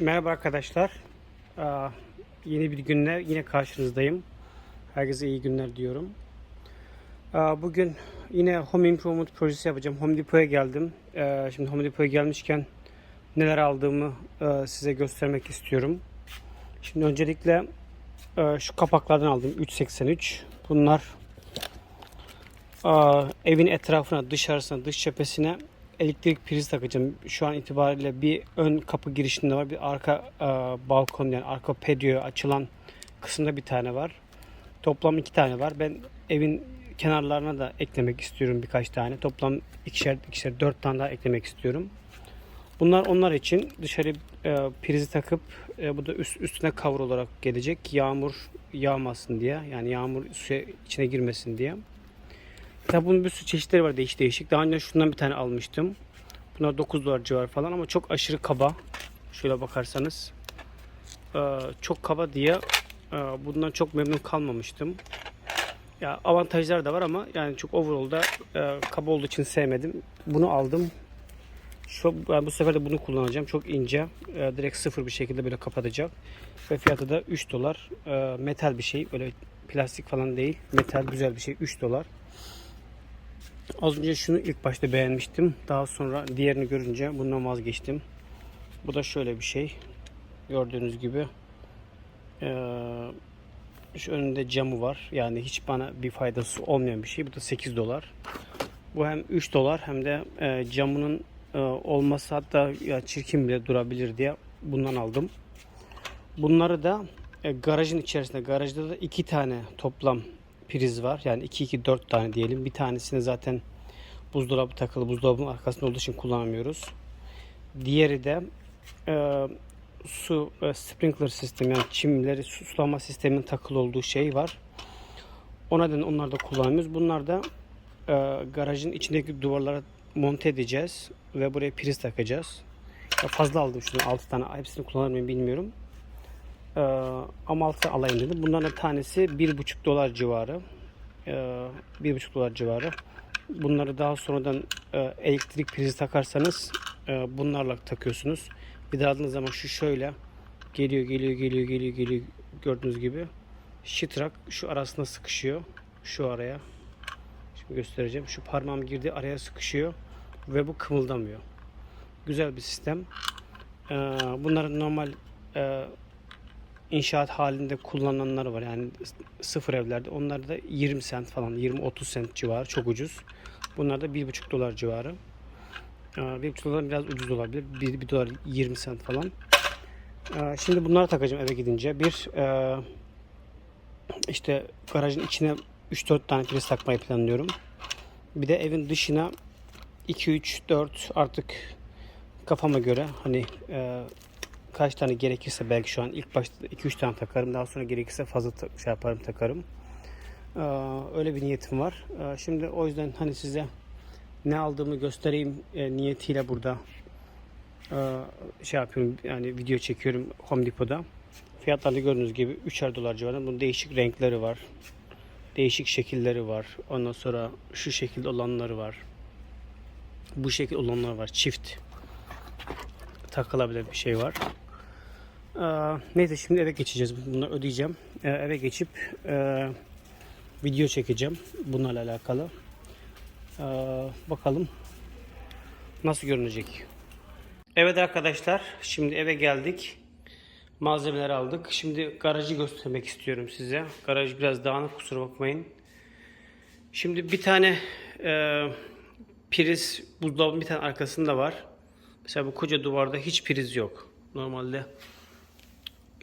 Merhaba arkadaşlar. Aa, yeni bir günle yine karşınızdayım. Herkese iyi günler diyorum. Aa, bugün yine Home Improvement projesi yapacağım. Home Depot'a geldim. Ee, şimdi Home Depot'a gelmişken neler aldığımı e, size göstermek istiyorum. Şimdi öncelikle e, şu kapaklardan aldım 383. Bunlar aa, evin etrafına, dışarısına, dış cephesine elektrik priz takacağım. Şu an itibariyle bir ön kapı girişinde var. Bir arka e, balkon yani arka patio açılan kısımda bir tane var. Toplam iki tane var. Ben evin kenarlarına da eklemek istiyorum birkaç tane. Toplam ikişer ikişer dört tane daha eklemek istiyorum. Bunlar onlar için dışarı e, prizi takıp e, bu da üst, üstüne cover olarak gelecek. Yağmur yağmasın diye. Yani yağmur suya içine girmesin diye. Tabi bunun bir sürü çeşitleri var değişik değişik. Daha önce şundan bir tane almıştım. Bunlar 9 dolar civarı falan ama çok aşırı kaba. Şöyle bakarsanız. Ee, çok kaba diye e, bundan çok memnun kalmamıştım. Ya avantajlar da var ama yani çok overall'da e, kaba olduğu için sevmedim. Bunu aldım. Şu, ben bu sefer de bunu kullanacağım. Çok ince. E, direkt sıfır bir şekilde böyle kapatacak. Ve fiyatı da 3 dolar. E, metal bir şey. Öyle plastik falan değil. Metal güzel bir şey. 3 dolar. Az önce şunu ilk başta beğenmiştim. Daha sonra diğerini görünce bundan vazgeçtim. Bu da şöyle bir şey. Gördüğünüz gibi. Ee, şu önünde camı var. Yani hiç bana bir faydası olmayan bir şey. Bu da 8 dolar. Bu hem 3 dolar hem de e, camının e, olması hatta ya çirkin bile durabilir diye bundan aldım. Bunları da e, garajın içerisinde garajda da iki tane toplam priz var. Yani 2 2 4 tane diyelim. Bir tanesini zaten buzdolabı takılı. Buzdolabının arkasında olduğu için kullanamıyoruz. Diğeri de e, su e, sprinkler sistemi yani çimleri su- sulama sisteminin takılı olduğu şey var. O nedenle onları da kullanmıyoruz. Bunlar da e, garajın içindeki duvarlara monte edeceğiz ve buraya priz takacağız. Ya fazla aldım şunu 6 tane. Hepsini kullanır mıyım bilmiyorum. Ee, ama altı alayım dedim. Bunların tanesi 1,5 dolar civarı. Ee, 1,5 dolar civarı. Bunları daha sonradan e, elektrik prizi takarsanız e, bunlarla takıyorsunuz. Bir daha aldığınız zaman şu şöyle geliyor geliyor geliyor geliyor geliyor gördüğünüz gibi şitrak şu arasına sıkışıyor. Şu araya. Şimdi göstereceğim. Şu parmağım girdi araya sıkışıyor ve bu kımıldamıyor. Güzel bir sistem. Ee, bunların normal e, inşaat halinde kullananlar var. Yani sıfır evlerde. Onlar da 20 sent falan, 20-30 sent civarı. Çok ucuz. Bunlar da 1,5 dolar civarı. Ee, 1,5 dolar biraz ucuz olabilir. 1, 1 dolar 20 sent falan. Ee, Şimdi bunları takacağım eve gidince. Bir e, işte garajın içine 3-4 tane priz takmayı planlıyorum. Bir de evin dışına 2 3 4 artık kafama göre hani e, kaç tane gerekirse belki şu an ilk başta 2-3 tane takarım. Daha sonra gerekirse fazla şey yaparım takarım. Ee, öyle bir niyetim var. Ee, şimdi o yüzden hani size ne aldığımı göstereyim e, niyetiyle burada e, şey yapıyorum yani video çekiyorum Home Depot'da. Fiyatlarını gördüğünüz gibi 3'er dolar civarında. Bunun değişik renkleri var. Değişik şekilleri var. Ondan sonra şu şekilde olanları var. Bu şekil olanlar var. Çift takılabilir bir şey var. Ee, neyse şimdi eve geçeceğiz. Bunları ödeyeceğim. Ee, eve geçip e, video çekeceğim bunlarla alakalı. Ee, bakalım nasıl görünecek. Evet arkadaşlar şimdi eve geldik. Malzemeleri aldık. Şimdi garajı göstermek istiyorum size. Garaj biraz dağınık kusura bakmayın. Şimdi bir tane e, priz buzdolabının bir tane arkasında var. Mesela bu koca duvarda hiç priz yok. Normalde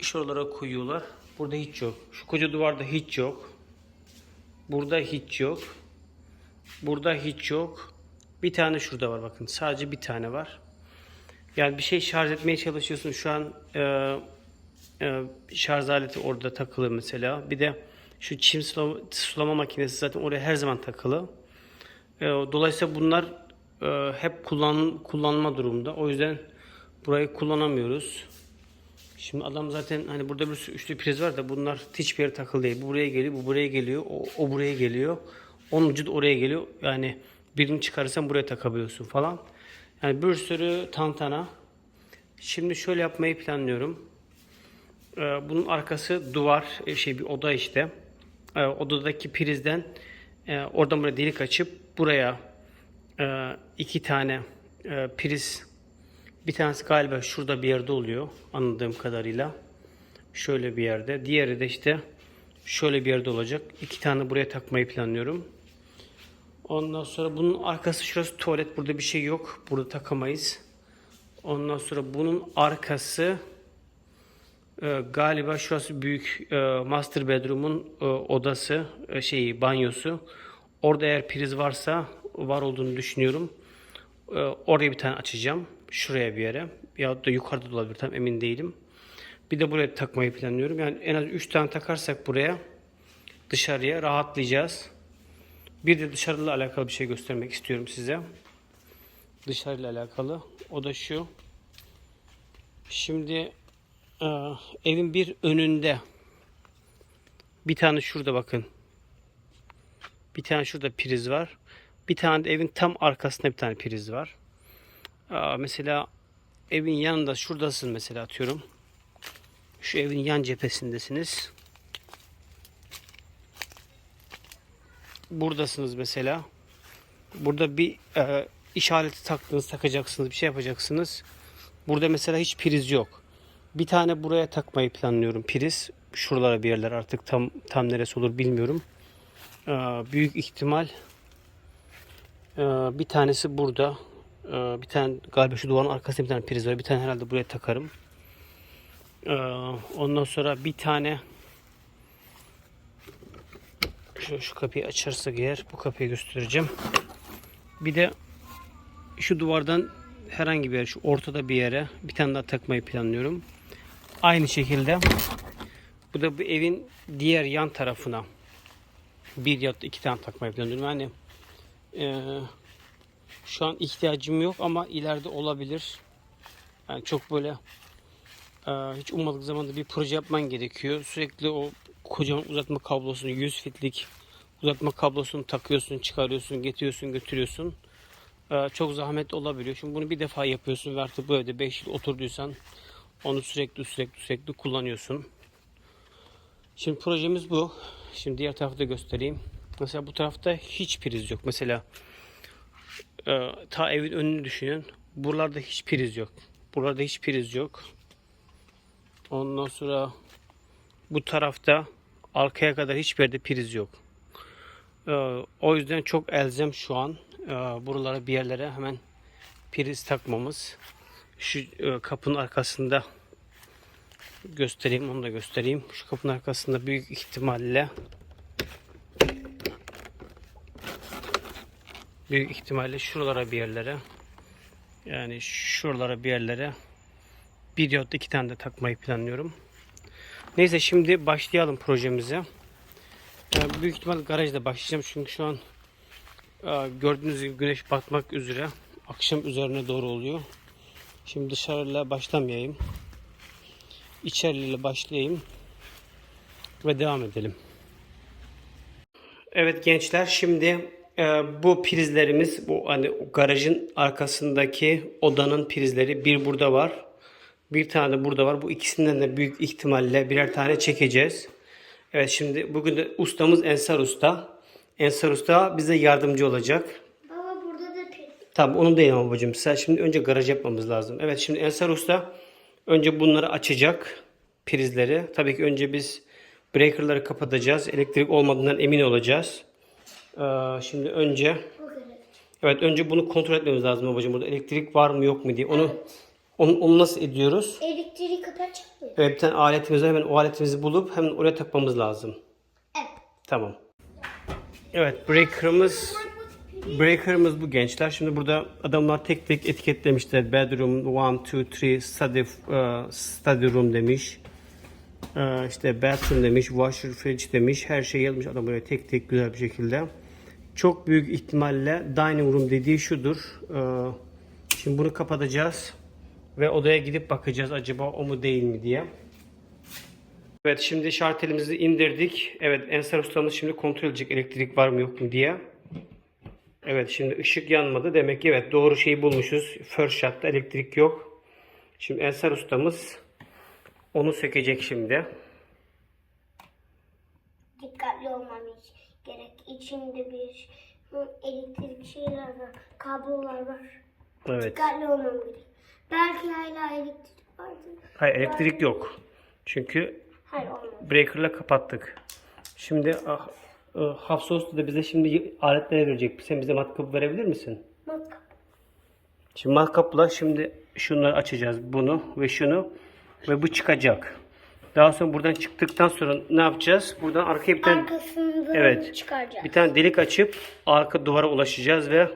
şuralara koyuyorlar. Burada hiç yok. Şu koca duvarda hiç yok. Burada hiç yok. Burada hiç yok. Bir tane şurada var bakın. Sadece bir tane var. Yani bir şey şarj etmeye çalışıyorsun. Şu an e, e, şarj aleti orada takılı mesela. Bir de şu çim sulama, sulama makinesi zaten oraya her zaman takılı. E, dolayısıyla bunlar e, hep kullan, kullanma durumda. O yüzden burayı kullanamıyoruz. Şimdi adam zaten hani burada bir üçlü priz var da bunlar hiçbir yere takılı değil. Bu buraya geliyor, bu buraya geliyor, o, o buraya geliyor. Onun ucu da oraya geliyor. Yani birini çıkarırsan buraya takabiliyorsun falan. Yani bir sürü tantana. Şimdi şöyle yapmayı planlıyorum. Ee, bunun arkası duvar, e, şey bir oda işte. Ee, odadaki prizden e, oradan buraya delik açıp buraya e, iki tane priz bir tanesi galiba şurada bir yerde oluyor anladığım kadarıyla. Şöyle bir yerde. Diğeri de işte şöyle bir yerde olacak. İki tane buraya takmayı planlıyorum. Ondan sonra bunun arkası şurası tuvalet. Burada bir şey yok. Burada takamayız. Ondan sonra bunun arkası e, galiba şurası büyük e, master bedroom'un e, odası, e, şeyi banyosu. Orada eğer priz varsa var olduğunu düşünüyorum. E, oraya bir tane açacağım. Şuraya bir yere. Ya da yukarıda da olabilir tam emin değilim. Bir de buraya takmayı planlıyorum. Yani en az 3 tane takarsak buraya dışarıya rahatlayacağız. Bir de dışarıyla alakalı bir şey göstermek istiyorum size. Dışarıyla alakalı. O da şu. Şimdi e, evin bir önünde bir tane şurada bakın. Bir tane şurada priz var. Bir tane de evin tam arkasında bir tane priz var. Mesela evin yanında şuradasın mesela atıyorum. Şu evin yan cephesindesiniz. Buradasınız mesela. Burada bir e, işareti taktınız, takacaksınız, bir şey yapacaksınız. Burada mesela hiç priz yok. Bir tane buraya takmayı planlıyorum priz. Şuralara bir yerler artık tam tam neresi olur bilmiyorum. Ee, büyük ihtimal ee, bir tanesi burada. Ee, bir tane galiba şu duvarın arkasında bir tane priz var. Bir tane herhalde buraya takarım. Ee, ondan sonra bir tane şu, şu kapıyı açarsak eğer bu kapıyı göstereceğim. Bir de şu duvardan herhangi bir yer, şu ortada bir yere bir tane daha takmayı planlıyorum. Aynı şekilde bu da bu evin diğer yan tarafına bir ya da iki tane takmayı planlıyorum. Yani eee, şu an ihtiyacım yok ama ileride olabilir. Yani çok böyle eee, hiç ummadık zamanda bir proje yapman gerekiyor. Sürekli o kocaman uzatma kablosunu 100 fitlik uzatma kablosunu takıyorsun, çıkarıyorsun, getiriyorsun, götürüyorsun. Eee, çok zahmet olabiliyor. Şimdi bunu bir defa yapıyorsun ve artık bu evde 5 yıl oturduysan onu sürekli sürekli sürekli kullanıyorsun. Şimdi projemiz bu. Şimdi diğer tarafı da göstereyim. Mesela bu tarafta hiç priz yok. Mesela e, ta evin önünü düşünün. Buralarda hiç priz yok. Buralarda hiç priz yok. Ondan sonra bu tarafta arkaya kadar hiçbir yerde priz yok. E, o yüzden çok elzem şu an e, buralara bir yerlere hemen priz takmamız. Şu e, kapının arkasında göstereyim onu da göstereyim. Şu kapının arkasında büyük ihtimalle büyük ihtimalle şuralara bir yerlere yani şuralara bir yerlere bir da iki tane de takmayı planlıyorum. Neyse şimdi başlayalım projemize. Yani büyük ihtimal garajda başlayacağım çünkü şu an e, gördüğünüz gibi güneş batmak üzere. Akşam üzerine doğru oluyor. Şimdi dışarıyla başlamayayım. İçeriyle başlayayım ve devam edelim. Evet gençler şimdi e, bu prizlerimiz bu hani garajın arkasındaki odanın prizleri bir burada var. Bir tane de burada var. Bu ikisinden de büyük ihtimalle birer tane çekeceğiz. Evet şimdi bugün de ustamız Ensar Usta. Ensar Usta bize yardımcı olacak. Baba burada da pil. Tamam onu değil ama babacığım. Sen şimdi önce garaj yapmamız lazım. Evet şimdi Ensar Usta önce bunları açacak prizleri. Tabii ki önce biz breakerları kapatacağız. Elektrik olmadığından emin olacağız. Ee, şimdi önce evet önce bunu kontrol etmemiz lazım babacığım. Burada elektrik var mı yok mu diye. Onu onu, onu nasıl ediyoruz? Elektriği kapatacak mı? Evet bir tane aletimiz var. Hemen o aletimizi bulup hemen oraya takmamız lazım. Evet. Tamam. Evet breaker'ımız breaker'ımız bu gençler. Şimdi burada adamlar tek tek etiketlemişler. Bedroom 1, 2, 3 study, uh, study room demiş. Uh, işte bathroom demiş. Washer fridge demiş. Her şeyi yazmış adam buraya tek tek güzel bir şekilde. Çok büyük ihtimalle dining room dediği şudur. Uh, şimdi bunu kapatacağız. Ve odaya gidip bakacağız acaba o mu değil mi diye. Evet şimdi şartelimizi indirdik. Evet Ensar ustamız şimdi kontrol edecek elektrik var mı yok mu diye. Evet şimdi ışık yanmadı. Demek ki evet doğru şeyi bulmuşuz. First shot'ta elektrik yok. Şimdi Ensar ustamız onu sökecek şimdi. Dikkatli gerek. İçinde bir elektrik şeyler var. Kablolar var. Evet. Dikkatli olmam gerek. Belki hala elektrik vardır. Hayır elektrik yok. Çünkü Hayır olmaz. breaker'la kapattık. Şimdi ah, ah, Hafsa Usta da bize şimdi aletlere verecek. Sen bize matkap verebilir misin? Bak. Şimdi matkapla şimdi şunları açacağız. Bunu ve şunu ve bu çıkacak. Daha sonra buradan çıktıktan sonra ne yapacağız? Buradan arkaya bir tane Arkasını Evet. çıkaracağız. bir tane delik açıp arka duvara ulaşacağız ve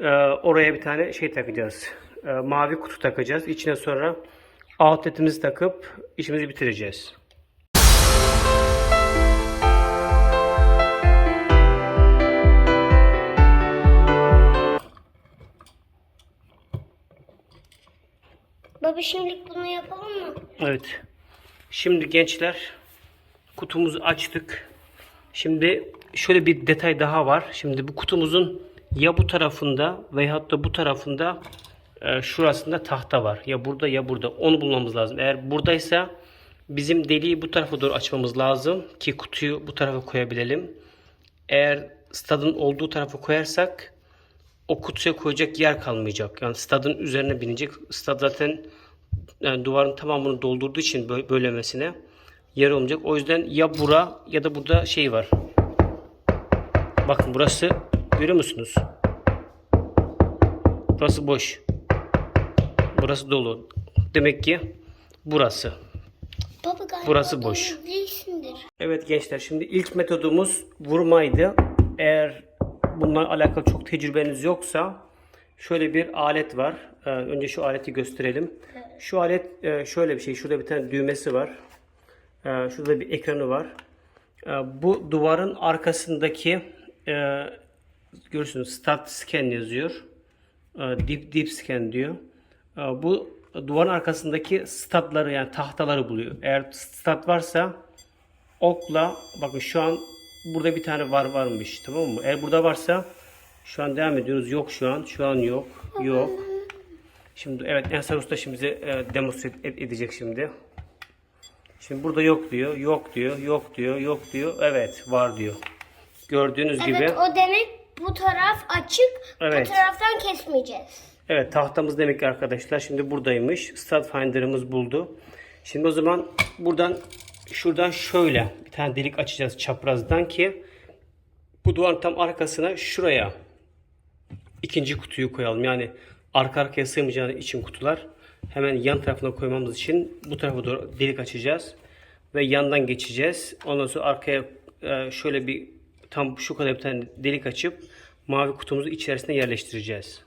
e, oraya bir tane şey takacağız. E, mavi kutu takacağız. İçine sonra outletimizi takıp işimizi bitireceğiz. Baba şimdilik bunu yapalım mı? Evet. Şimdi gençler kutumuzu açtık. Şimdi şöyle bir detay daha var. Şimdi bu kutumuzun ya bu tarafında veyahut da bu tarafında e, şurasında tahta var. Ya burada ya burada. Onu bulmamız lazım. Eğer buradaysa bizim deliği bu tarafa doğru açmamız lazım ki kutuyu bu tarafa koyabilelim. Eğer stadın olduğu tarafa koyarsak o kutuya koyacak yer kalmayacak. Yani stadın üzerine binecek. Stad zaten yani duvarın tamamını doldurduğu için bö- bölemesine yer olmayacak. O yüzden ya bura ya da burada şey var. Bakın burası görüyor musunuz? Burası boş. Burası dolu. Demek ki burası. Baba galiba Burası boş. Evet gençler şimdi ilk metodumuz vurmaydı. Eğer bununla alakalı çok tecrübeniz yoksa şöyle bir alet var. Ee, önce şu aleti gösterelim. Şu alet e, şöyle bir şey. Şurada bir tane düğmesi var. Ee, şurada bir ekranı var. Ee, bu duvarın arkasındaki e, görürsünüz start scan yazıyor. Ee, Deep deep scan diyor. Ee, Bu duvarın arkasındaki statları yani tahtaları buluyor. Eğer stat varsa okla bakın şu an burada bir tane var varmış tamam mı? Eğer burada varsa şu an devam ediyoruz. Yok şu an. Şu an yok. Yok. Şimdi evet Ensar Usta şimdi bize e, demonstre ed- edecek şimdi. Şimdi burada yok diyor. Yok diyor. Yok diyor. Yok diyor. Evet var diyor. Gördüğünüz gibi. Evet o demek bu taraf açık. Evet. Bu taraftan kesmeyeceğiz. Evet tahtamız demek ki arkadaşlar şimdi buradaymış. Start Finder'ımız buldu. Şimdi o zaman buradan şuradan şöyle bir tane delik açacağız çaprazdan ki bu duvarın tam arkasına şuraya ikinci kutuyu koyalım. Yani arka arkaya sığmayacağını için kutular hemen yan tarafına koymamız için bu tarafa doğru delik açacağız ve yandan geçeceğiz. Ondan sonra arkaya e, şöyle bir tam şu kadar bir tane delik açıp mavi kutumuzu içerisine yerleştireceğiz.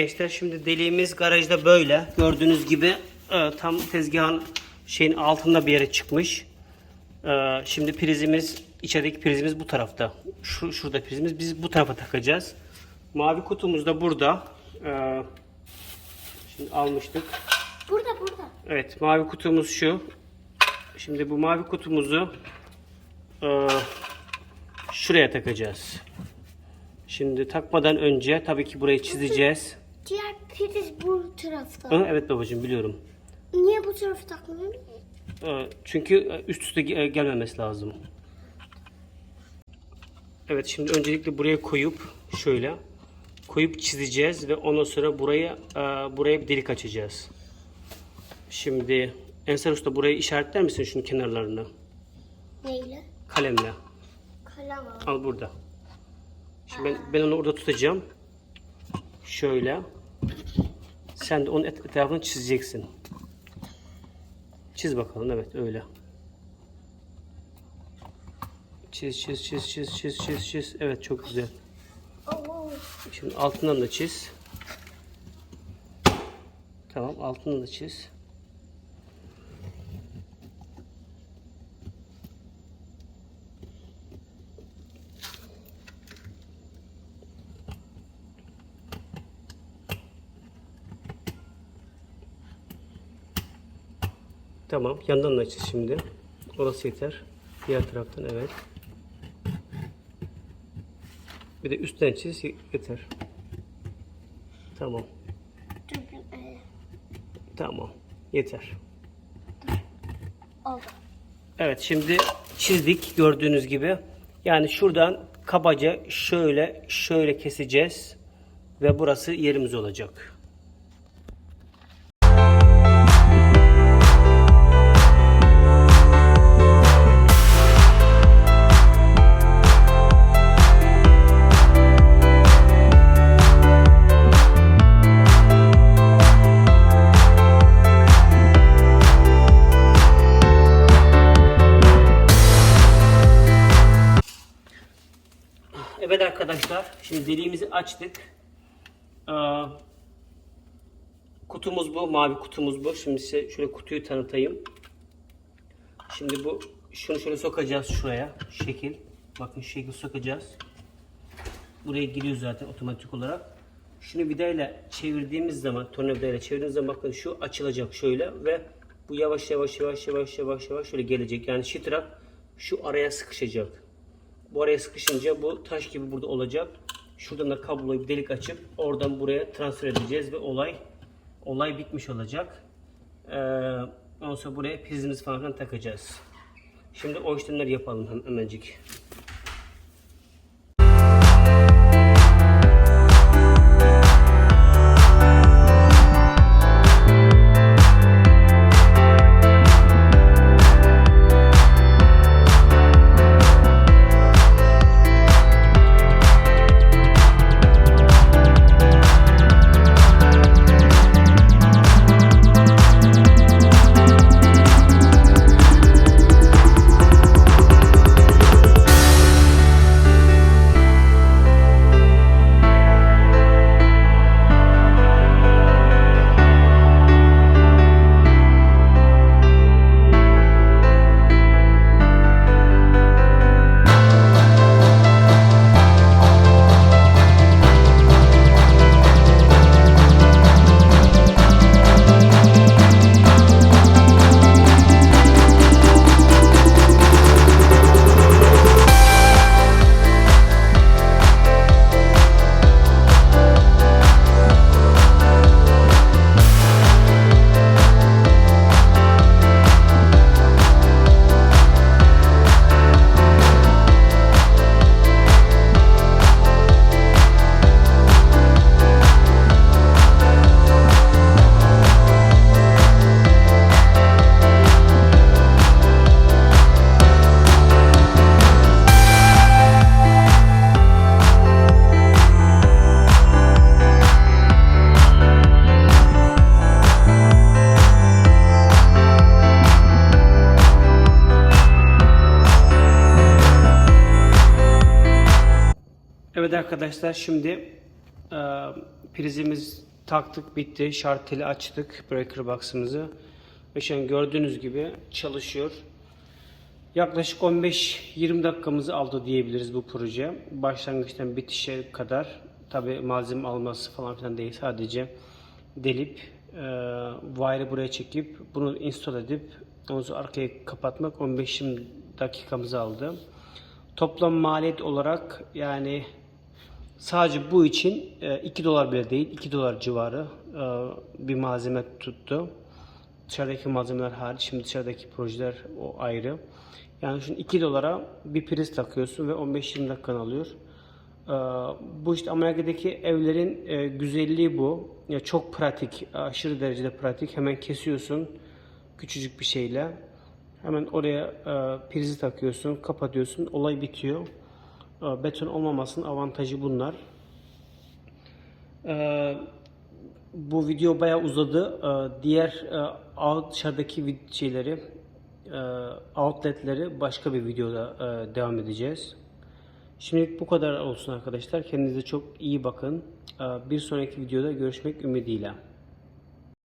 Gençler şimdi deliğimiz garajda böyle. Gördüğünüz gibi e, tam tezgahın şeyin altında bir yere çıkmış. E, şimdi prizimiz içerideki prizimiz bu tarafta. Şu şurada prizimiz biz bu tarafa takacağız. Mavi kutumuz da burada. E, şimdi almıştık. Burada burada. Evet mavi kutumuz şu. Şimdi bu mavi kutumuzu e, şuraya takacağız. Şimdi takmadan önce tabii ki burayı çizeceğiz. Diğer priz bu tarafta. Hı, Evet babacığım biliyorum. Niye bu tarafı takmıyorsun? Ee, Çünkü üst üste ge- gelmemesi lazım. Evet şimdi öncelikle buraya koyup şöyle koyup çizeceğiz ve ondan sonra buraya e, buraya bir delik açacağız. Şimdi Ensar Usta burayı işaretler misin şunun kenarlarını? Neyle? Kalemle. Kalem al. Al burada. Şimdi ben, ben onu orada tutacağım. Şöyle. Sen de onun et- etrafını çizeceksin. Çiz bakalım. Evet öyle. Çiz çiz çiz çiz çiz çiz çiz. Evet çok güzel. Şimdi altından da çiz. Tamam altından da çiz. Tamam. Yandan da açacağız şimdi. Orası yeter. Diğer taraftan evet. Bir de üstten çiz yeter. Tamam. Tamam. Yeter. Oldu. Evet şimdi çizdik gördüğünüz gibi. Yani şuradan kabaca şöyle şöyle keseceğiz ve burası yerimiz olacak. Şimdi deliğimizi açtık. Aa, kutumuz bu, mavi kutumuz bu. Şimdi size şöyle kutuyu tanıtayım. Şimdi bu, şunu şöyle sokacağız şuraya, şu şekil. Bakın şekil sokacağız. Buraya giriyor zaten otomatik olarak. Şunu vidayla çevirdiğimiz zaman, tornavidayla çevirdiğimiz zaman bakın şu açılacak şöyle ve bu yavaş yavaş yavaş yavaş yavaş yavaş şöyle gelecek. Yani şitrak şu araya sıkışacak. Bu araya sıkışınca bu taş gibi burada olacak. Şuradan da kabloyu bir delik açıp oradan buraya transfer edeceğiz ve olay olay bitmiş olacak. Ee, ondan sonra buraya prizimizi falan takacağız. Şimdi o işlemleri yapalım hem- hemencik. Arkadaşlar şimdi e, prizimiz taktık bitti. Şart teli açtık breaker box'ımızı. Ve şu an gördüğünüz gibi çalışıyor. Yaklaşık 15-20 dakikamızı aldı diyebiliriz bu proje. Başlangıçtan bitişe kadar tabi malzeme alması falan filan değil. Sadece delip e, wire'ı buraya çekip bunu install edip sonra arkaya kapatmak 15-20 dakikamızı aldı. Toplam maliyet olarak yani sadece bu için e, 2 dolar bile değil 2 dolar civarı e, bir malzeme tuttu. Dışarıdaki malzemeler hariç şimdi dışarıdaki projeler o ayrı. Yani şimdi 2 dolara bir priz takıyorsun ve 15-20 dakikanı alıyor. Ee, Bu işte Amerika'daki evlerin e, güzelliği bu. Ya çok pratik, aşırı derecede pratik. Hemen kesiyorsun küçücük bir şeyle. Hemen oraya e, prizi takıyorsun, kapatıyorsun, olay bitiyor. E, Beton olmamasının avantajı bunlar. Ee, bu video bayağı uzadı. Ee, diğer e, dışarıdaki şeyleri, e, outletleri başka bir videoda e, devam edeceğiz. Şimdilik bu kadar olsun arkadaşlar. Kendinize çok iyi bakın. Ee, bir sonraki videoda görüşmek ümidiyle.